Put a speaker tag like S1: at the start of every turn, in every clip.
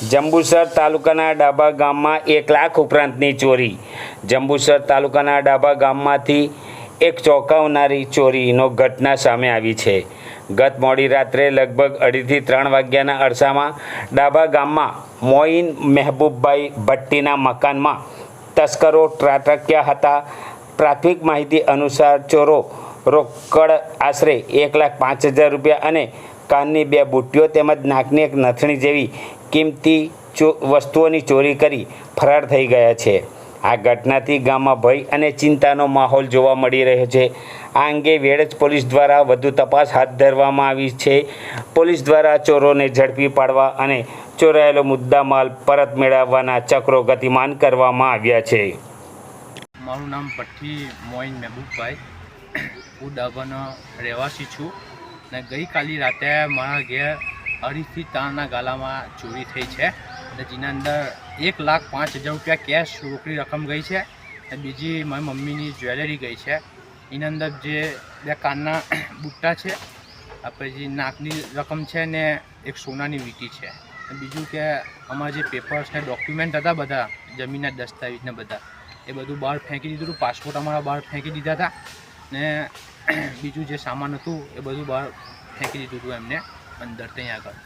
S1: જંબુસર તાલુકાના ડાબા ગામમાં એક લાખ ઉપરાંતની ચોરી. જંબુસર તાલુકાના ડાબા ગામમાંથી એક ચોંકાવનારી ચોરીનો ઘટના સામે આવી છે. ગત મોડી રાત્રે લગભગ અઢીથી ત્રણ વાગ્યાના અરસામાં ડાબા ગામમાં મોઈન મહેબૂબભાઈ ભટ્ટીના મકાનમાં તસ્કરો ત્રાટક્યા હતા. પ્રાથમિક માહિતી અનુસાર ચોરો રોકડ આશરે એક લાખ પાંચ હજાર રૂપિયા અને કાનની બે બુટ્ટીઓ તેમજ નાકની એક નથણી જેવી કિંમતી વસ્તુઓની ચોરી કરી ફરાર થઈ ગયા છે. આ ઘટનાથી ગામમાં ભય અને ચિંતાનો માહોલ જોવા મળી રહ્યો છે. આ અંગે વેળજ પોલીસ દ્વારા વધુ તપાસ હાથ ધરવામાં આવી છે. પોલીસ દ્વારા ચોરોને ઝડપી પાડવા અને ચોરાયેલો મુદ્દામાલ પરત મેળવવાના ચક્રો ગતિમાન કરવામાં આવ્યા છે.
S2: મારું નામ ભઠ્ઠી મોઇન મહેબૂબભાઈ. હું ડાભાનો રહેવાસી છું ને ગઈકાલી રાતે મારા ઘેર અઢીથી તારના ગાલામાં ચોરી થઈ છે અને જેના અંદર એક લાખ પાંચ હજાર રૂપિયા કેશ રોકડી રકમ ગઈ છે અને બીજી મારી મમ્મીની જ્વેલરી ગઈ છે. એના અંદર જે બે કાનના બુટ્ટા છે જે નાકની રકમ છે ને એક સોનાની વીટી છે. બીજું કે અમારા જે પેપર્સ ને ડોક્યુમેન્ટ હતા બધા, જમીનના દસ્તાવેજ ને બધા, એ બધું બહાર ફેંકી દીધું હતું. પાસપોર્ટ અમારા બહાર ફેંકી દીધા હતા. ને બીજું જે સામાન હતું એ બધું બહાર ફેંકી દીધું હતું એમને અંદર ત્યાં આગળ.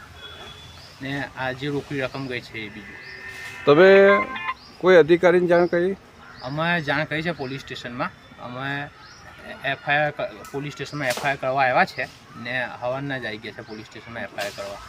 S2: ને આ જે રોકડી રકમ ગઈ છે એ બીજું.
S3: તમે કોઈ અધિકારીને જાણ કરી?
S2: અમે જાણ કરી છે પોલીસ સ્ટેશનમાં. અમે એફઆઈઆર પોલીસ સ્ટેશનમાં એફઆઈઆર કરવા આવ્યા છે ને હવાના જ આવી ગયા છે પોલીસ સ્ટેશનમાં એફઆઈઆર કરવા.